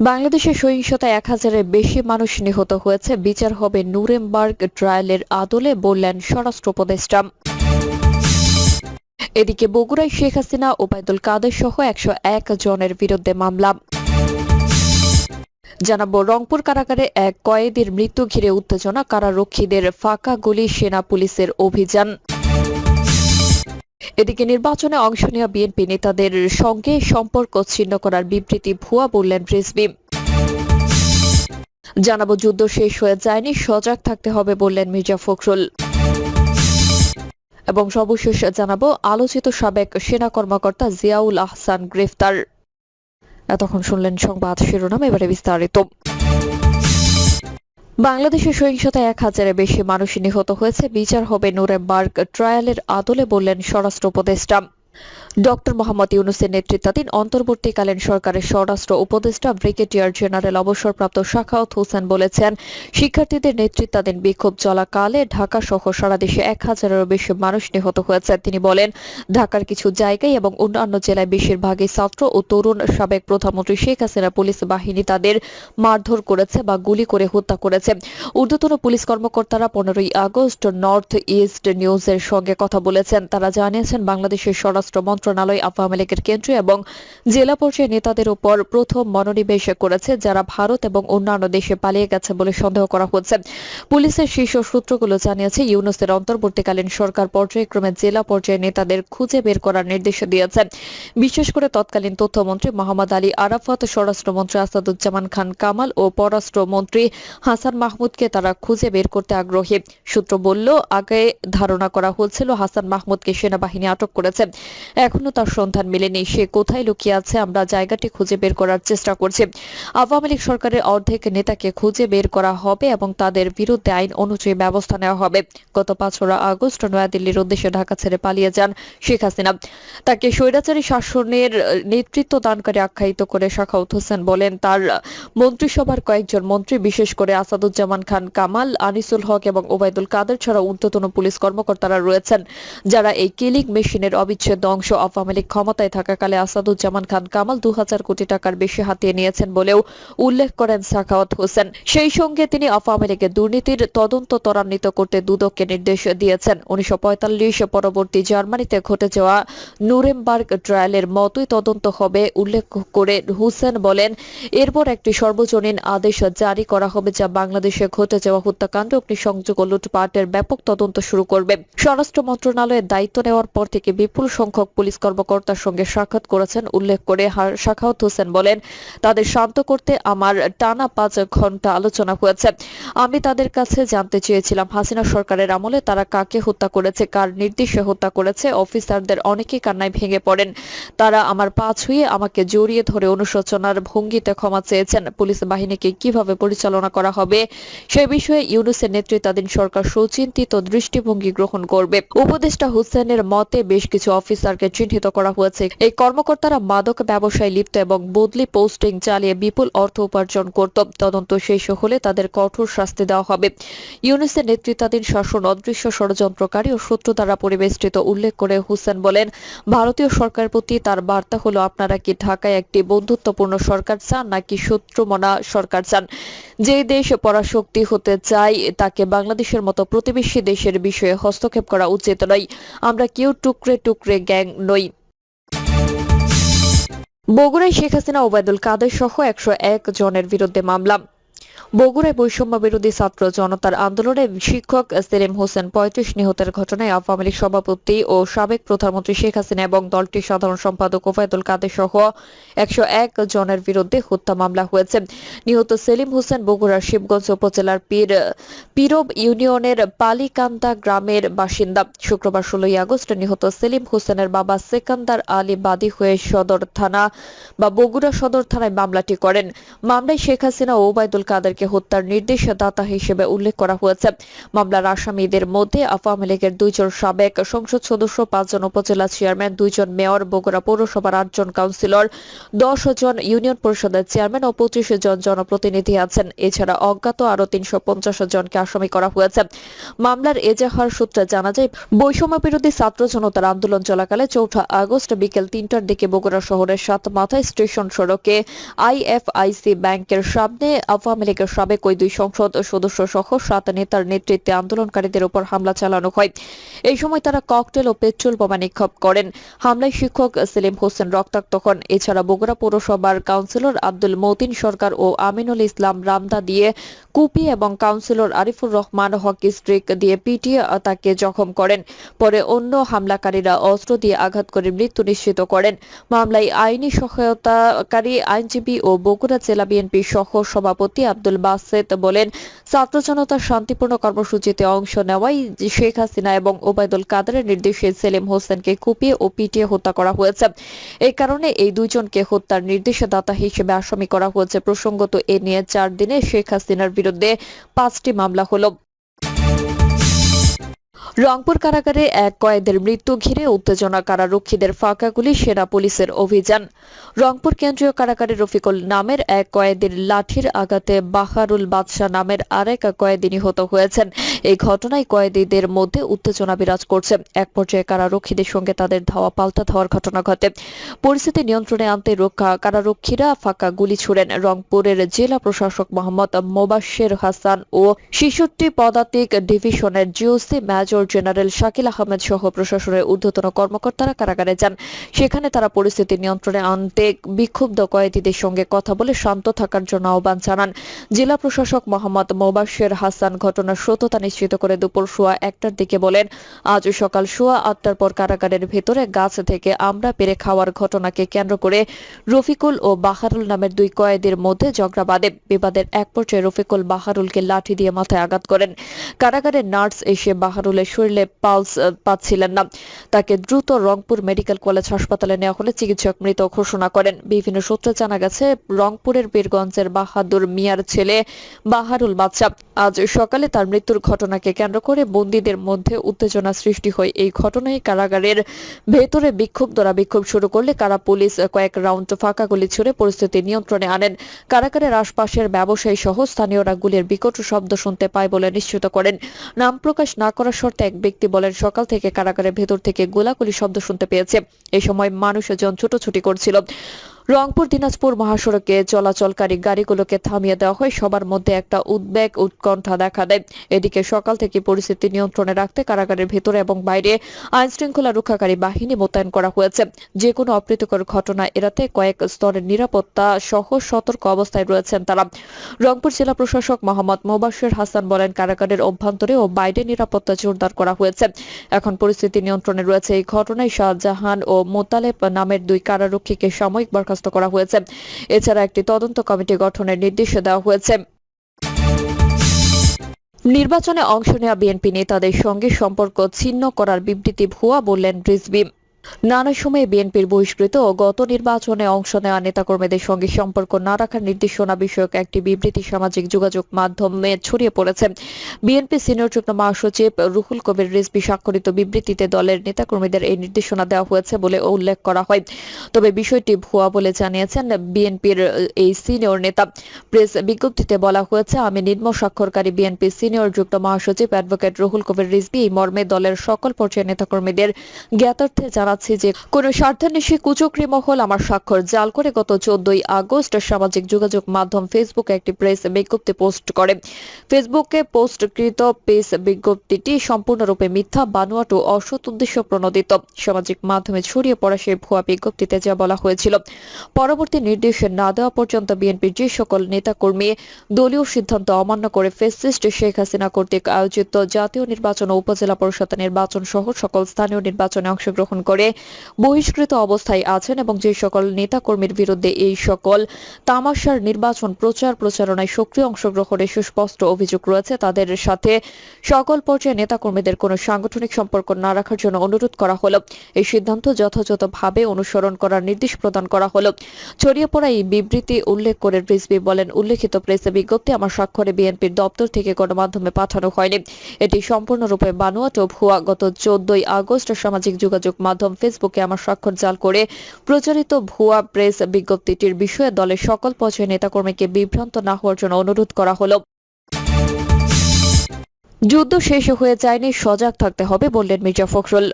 বাংলাদেশে সহিংসতায় এক হাজারের বেশি মানুষ নিহত হয়েছে। বিচার হবে নুরেমবার্গ ট্রায়ালের আদলে, বললেন স্বরাষ্ট্র উপদেষ্টা। এদিকে বগুড়ায় শেখ হাসিনা, ওবায়দুল কাদের সহ একশো এক জনের বিরুদ্ধে মামলা। জানাব, রংপুর কারাগারে এক কয়েদির মৃত্যু ঘিরে উত্তেজনা, কারারক্ষীদের ফাঁকা গুলি সেনা পুলিশের অভিযান। এদিকে নির্বাচনে অংশ নেওয়া বিএনপি নেতাদের সঙ্গে সম্পর্ক ছিন্ন করার বিবৃতি ভুয়া বললেন রিজভি। জানাব, যুদ্ধ শেষ হয়ে যায়নি, সজাগ থাকতে হবে বললেন মির্জা ফখরুল। এবং সর্বশেষ জানাব, আলোচিত সাবেক সেনা কর্মকর্তা জিয়াউল আহসান গ্রেফতার। এতক্ষণ শুনলেন সংবাদ শিরোনাম, এবারে বিস্তারিত। বাংলাদেশের সহিংসতা এক হাজারের বেশি মানুষ নিহত হয়েছে। বিচার হবে নুরেমবার্গ ট্রায়ালের আদলে বললেন স্বরাষ্ট্র উপদেষ্টা। ডক্টর মোহাম্মদ ইউনুসের নেতৃত্বাধীন অন্তর্বর্তীকালীন সরকারের স্বরাষ্ট্র উপদেষ্টা ব্রিগেডিয়ার জেনারেল অবসরপ্রাপ্ত শাখাওয়াত হোসেন বলেছেন, শিক্ষার্থীদের নেতৃত্বাধীন বিক্ষোভ চলাকালে ঢাকা সহ সারা দেশে এক হাজারেরও বেশি মানুষ নিহত হয়েছে। তিনি বলেন, ঢাকার কিছু জায়গায় এবং অন্যান্য জেলায় বেশিরভাগই ছাত্র ও তরুণ সাবেক প্রধানমন্ত্রী শেখ হাসিনা পুলিশ বাহিনী তাদের মারধর করেছে বা গুলি করে হত্যা করেছে। ঊর্ধ্বতন পুলিশ কর্মকর্তারা পনেরোই আগস্ট নর্থ ইস্ট নিউজের সঙ্গে কথা বলেছেন। তারা জানিয়েছেন, বাংলাদেশের স্বরাষ্ট্র মন্ত্রণালয় আওয়ামী লীগের কেন্দ্রীয় এবং জেলা পর্যায়ে নেতাদের উপর প্রথম মনোনিবেশ করেছে, যারা ভারত এবং অন্যান্য দেশে পালিয়ে গেছে বলে সন্দেহ করা হচ্ছে। পুলিশের শীর্ষ সূত্রগুলো জানিয়েছে, ইউনুসের অন্তর্বর্তীকালীন সরকার পর্যায়ক্রমে জেলা পর্যায়ে নেতাদের খুঁজে বের করার নির্দেশ দিয়েছে। বিশেষ করে তৎকালীন তথ্যমন্ত্রী মোহাম্মদ আলী আরাফাত, স্বরাষ্ট্রমন্ত্রী আসাদুজ্জামান খান কামাল ও পররাষ্ট্রমন্ত্রী হাসান মাহমুদকে তারা খুঁজে বের করতে আগ্রহী। সূত্র বলল, আগে ধারণা করা হচ্ছিল হাসান মাহমুদকে সেনাবাহিনী আটক করেছে। এখনও তার সন্ধান মেলেনি। সে কোথায় লুকিয়ে আছে আমরা জায়গাটি খুঁজে বের করার চেষ্টা করছি। আওয়ামী লীগ সরকারের অর্ধেক নেতাকে খুঁজে বের করা হবে এবং তাদের বিরুদ্ধে আইন অনুযায়ী ব্যবস্থা নেওয়া হবে। গত পাঁচরা আগস্ট নয়াদিল্লির উদ্দেশ্যে ঢাকা ছেড়ে পালিয়ে যান শেখ হাসিনা। তাকে স্বৈরাচারী শাসনের নেতৃত্ব দানকারী আখ্যায়িত করে শাখাউত হোসেন বলেন, তার মন্ত্রিসভার কয়েকজন মন্ত্রী, বিশেষ করে আসাদুজ্জামান খান কামাল, আনিসুল হক এবং ওবায়দুল কাদের ছাড়া ঊর্ধ্বতন পুলিশ কর্মকর্তারা রয়েছেন, যারা এই কিলিং মেশিনের অবিচ্ছেদ্য অংশ। আওয়ামী লীগ ক্ষমতায় থাকাকালে আসাদুজ্জামান খান কামাল দু হাজার কোটি টাকার বেশি হাতিয়ে নিয়েছেন বলেও উল্লেখ করেন সাখাওয়াত হোসেন। সেই সঙ্গে তিনি আওয়ামী লীগের দুর্নীতির তদন্ত ত্বরান্বিত করতে দুদককে নির্দেশ দিয়েছেন। উনিশশো পরবর্তী জার্মানিতে ঘটে যাওয়া নুরেমবার্গ ট্রায়ালের মতোই তদন্ত হবে উল্লেখ করে হুসেন বলেন, এরপর একটি সর্বজনীন আদেশ জারি করা হবে যা বাংলাদেশে ঘটে যাওয়া হত্যাকাণ্ড, অগ্নিসংযোগ ও লুটপাটের ব্যাপক তদন্ত শুরু করবে। স্বরাষ্ট্র মন্ত্রণালয়ের দায়িত্ব নেওয়ার পর থেকে বিপুল সংখ্যক পুলিশ কর্মকর্তার সঙ্গে সাক্ষাৎ করেছেন। উল্লেখ করে শাখাওয়াত হোসেন বলেন, তাদের শান্ত করতে আমার টানা পাঁচ ঘণ্টা আলোচনা হয়েছে। আমি তাদের কাছে জানতে চেয়েছিলাম, হাসিনা সরকারের আমলে তারা কাকে হত্যা করেছে, কার নির্দেশে হত্যা করেছে, অফিসারদের অনেকেই কান্নায় ভেঙে পড়েন। তারা আমার পা ছুঁয়ে আমাকে জড়িয়ে ধরে অনুশোচনার ভঙ্গিতে ক্ষমা চেয়েছেন। পুলিশ বাহিনীকে কীভাবে পরিচালনা করা হবে সে বিষয়ে ইউনুসের নেতৃত্বাধীন সরকার সুচিন্তিত দৃষ্টিভঙ্গি গ্রহণ করবে। উপদেষ্টা হুসেনের মতে, বেশ কিছু অফিসারকে চিহ্নিত করা হয়েছে। এই কর্মকর্তারা মাদক ব্যবসায় লিপ্ত এবং বদলি পোস্টিং চালিয়ে বিপুল অর্থ উপার্জন করত। তদন্ত শেষ হলে তাদের কঠোর শাস্তি দেওয়া হবে। ইউনুসের নেতৃত্বাধীন শাসন অদৃশ্য ষড়যন্ত্রকারী ও শত্রু দ্বারা পরিবেষ্টিত উল্লেখ করে হুসেন বলেন, ভারতীয় সরকারের প্রতি তার বার্তা হলো, আপনারা কি ঢাকায় একটি বন্ধুত্বপূর্ণ সরকার চান, নাকি শত্রুমনা সরকার চান? যে দেশ পরাশক্তি হতে চায়, তাকে বাংলাদেশের মতো প্রতিবেশী দেশের বিষয়ে হস্তক্ষেপ করা উচিত নয়। আমরা কেউ টুকরে টুকরে গ্যাং নই বগুড়ায় শেখ হাসিনা ওবায়দুল কাদের সহ একশো এক জনের বিরুদ্ধে মামলা। বগুড়ায় বৈষম্য বিরোধী ছাত্র জনতার আন্দোলনে শিক্ষক সেলিম হোসেন পঁয়ত্রিশ নিহতের ঘটনায় আওয়ামী লীগ সভাপতি ও সাবেক প্রধানমন্ত্রী শেখ হাসিনা এবং দলটির সাধারণ সম্পাদক ওবায়দুল কাদের সহ একশো এক জনের বিরুদ্ধে হত্যা মামলা হয়েছে। নিহত সেলিম হোসেন বগুড়ার শিবগঞ্জ উপজেলার পীর, পীরব ইউনিয়নের পালিকান্দা গ্রামের বাসিন্দা। শুক্রবার ষোলোই আগস্ট নিহত সেলিম হোসেনের বাবা সেকান্দার আলী বাদী হয়ে সদর থানা বা বগুড়া সদর থানায় মামলাটি করেন। মামলায় শেখ হাসিনা ও ওবায়দুল কাদেরকে তাদেরকে হত্যার নির্দেশ দাতা হিসেবে উল্লেখ করা হয়েছে। মামলার আসামিদের মধ্যে আওয়ামী লীগের দুইজন সাবেক সংসদ সদস্য, পাঁচজন উপজেলা চেয়ারম্যান, দুইজন মেয়র, বগুড়া পৌরসভার আটজন কাউন্সিলর দশ জন ইউনিয়ন পরিষদের চেয়ারম্যান ও পঁচিশ জন জনপ্রতিনিধি আছেন। এছাড়া অজ্ঞাত আরও তিনশো পঞ্চাশ জনকে আসামি করা হয়েছে। মামলার এজাহার সূত্রে জানা যায়, বৈষম্য বিরোধী ছাত্র জনতার আন্দোলন চলাকালে চৌঠা আগস্ট বিকেল তিনটার দিকে বগুড়া শহরের সাত মাথায় স্টেশন সড়কে আইএফআইসি ব্যাংকের সামনে আওয়ামী লীগের সাবেক ওই দুই সংসদ সদস্য সহ সাত নেতার নেতৃত্বে আন্দোলনকারীদের উপর হামলা চালানো হয়। এই সময় তারা ককটেল ও পেট্রোল বোমা নিক্ষেপ করেন। হামলায় শিক্ষক সেলিম হোসেন রক্তাক্ত হন। এছাড়া বগুড়া পৌরসভার কাউন্সিলর আব্দুল মতিন সরকার ও আমিনুল ইসলাম রামদা দিয়ে কুপি এবং councillor Arifur Rahman hockey stick দিয়ে পিটিয়ে তাকে জখম করেন। পরে অন্য হামলাকারীরা অস্ত্র দিয়ে আঘাত করে মৃত্যু নিশ্চিত করেন। মামলায় আইনি সহায়তাকারী আইনজীবী ও বগুড়া জেলা বিএনপি সহ সভাপতি আব্দুল বাসেত বলেন, ছাত্র জনতার শান্তিপূর্ণ কর্মসূচিতে অংশ নেওয়াই শেখ হাসিনা এবং ওবায়দুল কাদের নির্দেশে সেলিম হোসেনকে কুপিয়ে ও পিটিয়ে হত্যা করা হয়েছে। এই কারণে এই দুজনকে হত্যার নির্দেশদাতা হিসেবে আসামি করা হয়েছে। প্রসঙ্গত, এ নিয়ে চার দিনে শেখ হাসিনার বিরুদ্ধে পাঁচটি মামলা হলো। রংপুর কারাগারে এক কয়েদের মৃত্যু ঘিরে উত্তেজনা কারারক্ষীদের ফাঁকা গুলি সেনা পুলিশের অভিযান। রংপুর কেন্দ্রীয় কারাগারে রফিকুল নামের এক কয়েদির লাঠির আঘাতে বাহারুল বাদশাহ নামের আরেক কয়েদি নিহত হয়েছেন। এই ঘটনায় কয়েদিদের মধ্যে উত্তেজনা বিরাজ করছে। এক পর্যায়ে কারারক্ষীদের সঙ্গে তাদের ধাওয়া পাল্টা ধাওয়ার ঘটনা ঘটে। পরিস্থিতি নিয়ন্ত্রণে আনতে রক্ষা কারারক্ষীরা ফাঁকা গুলি ছুড়েন। রংপুরের জেলা প্রশাসক মোহাম্মদ মোবাশ্বের হাসান ও শিশুটি পদাতিক ডিভিশনের GOC major general Shakil Ahmed সহ প্রশাসনের ঊর্ধ্বতন কর্মকর্তারা কারাগারে যান। সেখানে তারা পরিস্থিতি নিয়ন্ত্রণে আনতে বিক্ষুব্ধ কয়েদিদের সঙ্গে কথা বলে শান্ত থাকার জন্য আহ্বান জানান। জেলা প্রশাসক মোহাম্মদ মোবাশ্বের হাসান ঘটনার সত্যতা নিশ্চিত করে দুপুর সোয়া একটার দিকে বলেন, আজ সকাল সোয়া আটটার পর কারাগারের ভেতরে গাছ থেকে আমরা পেরে খাওয়ার ঘটনাকে কেন্দ্র করে রফিকুল ও বাহারুল নামের দুই কয়েদির মধ্যে ঝগড়া বাঁধে। বিবাদের এক পর্যায়ে রফিকুল বাহারুলকে লাঠি দিয়ে মাথায় আঘাত করেন। কারাগারের নার্স এসে বাহারুলের শরীরে পালস পাচ্ছিলেন না। তাকে দ্রুত রংপুর মেডিকেল কলেজ হাসপাতালে নেওয়া হলে চিকিৎসক মৃত ঘোষণা করেন। বিভিন্ন সূত্রে জানা গেছে, রংপুরের বীরগঞ্জের বাহাদুর মিয়ার ছেলে বাহারুল বাদশা আজ সকালে তার মৃত্যুর ঘটনাকে কেন্দ্র করে বন্দীদের মধ্যে উত্তেজনা সৃষ্টি হয়। এই ঘটনায় কারাগারের ভেতরে বিক্ষুব্ধরা বিক্ষোভ শুরু করলে কারা পুলিশ কয়েক রাউন্ড ফাঁকা গুলি ছুড়ে পরিস্থিতি নিয়ন্ত্রণে আনেন। কারাগারের আশপাশের ব্যবসায়ী সহ স্থানীয়রা গুলির বিকট শব্দ শুনতে পায় বলে নিশ্চিত করেন। নাম প্রকাশ না করার শর্তে এক ব্যক্তি বলেন, সকাল থেকে কারাগারের ভেতর থেকে গোলাগুলি শব্দ শুনতে পেয়েছে। এই সময় মানুষজন ছোটাছুটি করছিল। রংপুর দিনাজপুর মহাসড়কে চলাচলকারী গাড়িগুলোকে থামিয়ে দেওয়া হয়। সবার মধ্যে একটা উদ্বেগ, উৎকণ্ঠা দেখা দেয়। এদিকে সকাল থেকে পরিস্থিতি নিয়ন্ত্রণে রাখতে কারাগারের ভেতরে এবং বাইরে আইন শৃঙ্খলা রক্ষাকারী বাহিনী মোতায়েন করা হয়েছে। যে কোনো অপ্রীতিকর ঘটনা এড়াতে কয়েক স্তরের নিরাপত্তা সহ সতর্ক অবস্থায় রয়েছেন তারা। রংপুর জেলা প্রশাসক মোহাম্মদ মোবাশ্বের হাসান বলেন, কারাগারের অভ্যন্তরে ও বাইরে নিরাপত্তা জোরদার করা হয়েছে। এখন পরিস্থিতি নিয়ন্ত্রণে রয়েছে। এই ঘটনায় শাহজাহান ও মোতালেব নামের দুই কারারক্ষীকে সাময়িক বরখাস্ত করা হয়েছে। এছাড়া একটি তদন্ত কমিটি গঠনের নির্দেশ দেওয়া হয়েছে। নির্বাচনে অংশ নেওয়া বিএনপি নেতাদের সঙ্গে সম্পর্ক ছিন্ন করার বিবৃতি ভুয়া বললেন রিজভি। নানা সময়ে বিএনপির বহিষ্কৃত ও গত নির্বাচনে অংশ নেওয়া নেতাকর্মীদের সঙ্গে সম্পর্ক না রাখার নির্দেশনা বিষয়ক একটি বিবৃতি সামাজিক যোগাযোগ মাধ্যমে ছড়িয়ে পড়েছে। বিএনপি সিনিয়র যুগ্ম মহাসচিব রুহুল কবির রিজভি স্বাক্ষরিত বিবৃতিতে দলের নেতাকর্মীদের এই নির্দেশনা দেওয়া হয়েছে বলে উল্লেখ করা হয়। তবে বিষয়টি ভুয়া বলে জানিয়েছেন বিএনপির এই সিনিয়র নেতা। প্রেস বিজ্ঞপ্তিতে বলা হয়েছে, আমি নিম্ন স্বাক্ষরকারী বিএনপি সিনিয়র যুক্ত মহাসচিব অ্যাডভোকেট রুহুল কবির রিজভি এই মর্মে দলের সকল পর্যায়ের নেতাকর্মীদের জ্ঞাতার্থে জানাচ্ছি যে, কোন স্বার্থান্বেষী কুচক্রী মহল আমার স্বাক্ষর জাল করে গত চোদ্দই আগস্ট সামাজিক যোগাযোগ মাধ্যম ফেসবুকে একটি প্রেস বিজ্ঞপ্তি পোস্ট করে। ফেসবুকে পোস্টকৃত প্রেস বিজ্ঞপ্তিটি সম্পূর্ণরূপে মিথ্যা, বানোয়াট ও অসৎ উদ্দেশ্য প্রণোদিত। সামাজিক মাধ্যমে ছড়িয়ে পড়া সেই ভুয়া বিজ্ঞপ্তিতে যা বলা হয়েছিল, পরবর্তী নির্দেশ না দেওয়া পর্যন্ত বিএনপির যে সকল নেতাকর্মী দলীয় সিদ্ধান্ত অমান্য করে ফেসিস্ট শেখ হাসিনা কর্তৃক আয়োজিত জাতীয় নির্বাচন ও উপজেলা পরিষদ নির্বাচন সহ সকল স্থানীয় নির্বাচনে অংশগ্রহণ করে বহিষ্কৃত অবস্থায় আছেন এবং যে সকল নেতাকর্মীর বিরুদ্ধে এই সকল তামাশার নির্বাচন প্রচার প্রচারণায় সক্রিয় অংশগ্রহণের সুস্পষ্ট অভিযোগ রয়েছে, তাদের সাথে সকল পর্যায়ে নেতাকর্মীদের কোনো সাংগঠনিক সম্পর্ক না রাখার জন্য অনুরোধ করা হলো। এই সিদ্ধান্ত যথাযথভাবে অনুসরণ করার নির্দেশ প্রদান করা হলো। ছড়িয়ে পড়া এই বিবৃতি উল্লেখ করে রিজভি বলেন, উল্লেখিত প্রেস বিজ্ঞপ্তি আমার স্বাক্ষরে বিএনপির দপ্তর থেকে গণমাধ্যমে পাঠানো হয়নি। এটি সম্পূর্ণরূপে বানোয়াট ও ভুয়া গত চোদ্দই আগস্ট সামাজিক যোগাযোগ মাধ্যম ফেসবুকে আমার স্বাক্ষর জাল করে প্রচারিত ভুয়া প্রেস বিজ্ঞপ্তিটির বিষয়ে দলের সকল পর্যায়ের নেতাকর্মীকে বিভ্রান্ত না হওয়ার জন্য অনুরোধ করা হলো। যুদ্ধ শেষ হয়ে যায়নি, সজাগ থাকতে হবে বললেন মির্জা ফখরুল।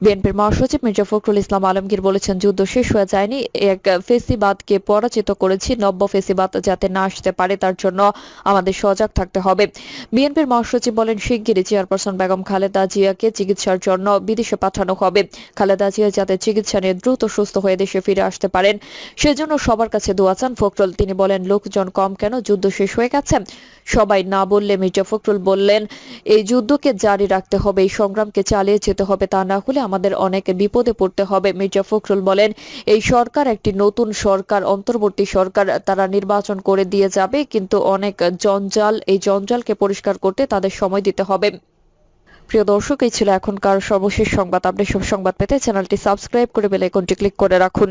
বিএনপির মহাসচিব মির্জা ফখরুল ইসলাম আলমগীর বলেছেন, যুদ্ধ শেষ হয়ে যায়নি। এক ফেসিবাদকে পরাজিত করেছি, নব্য ফেসিবাদ যাতে না আসতে পারে, তার জন্য আমাদের সজাগ থাকতে হবে। বিএনপির মহাসচিব বলেন, শিগগিরই চেয়ারপারসন বেগম খালেদা জিয়াকে চিকিৎসার জন্য বিদেশে পাঠানো হবে। খালেদা জিয়া যাতে চিকিৎসা নিয়ে দ্রুত সুস্থ হয়ে দেশে ফিরে আসতে পারেন, সেজন্য সবার কাছে দোয়া চান ফখরুল। তিনি বলেন, লোকজন কম কেন? যুদ্ধ শেষ হয়ে গেছে। সবাই না বললে মির্জা ফখরুল বললেন, এই যুদ্ধকে জারি রাখতে হবে, এই সংগ্রামকে চালিয়ে যেতে হবে, তা না হলে আমাদের অনেক বিপদে পড়তে হবে। মির্জা ফখরুল বলেন, এই সরকার একটি নতুন সরকার, অন্তর্বর্তী সরকার, তারা নির্বাচন করে দিয়ে যাবে, কিন্তু অনেক জঞ্জাল, এই জঞ্জালকে পরিষ্কার করতে তাদের সময় দিতে হবে। প্রিয় দর্শক, এই ছিল এখনকার সর্বশেষ সংবাদ। আপনি সব সংবাদ পেতে চ্যানেলটি সাবস্ক্রাইব করে বেল আইকনটি ক্লিক করে রাখুন।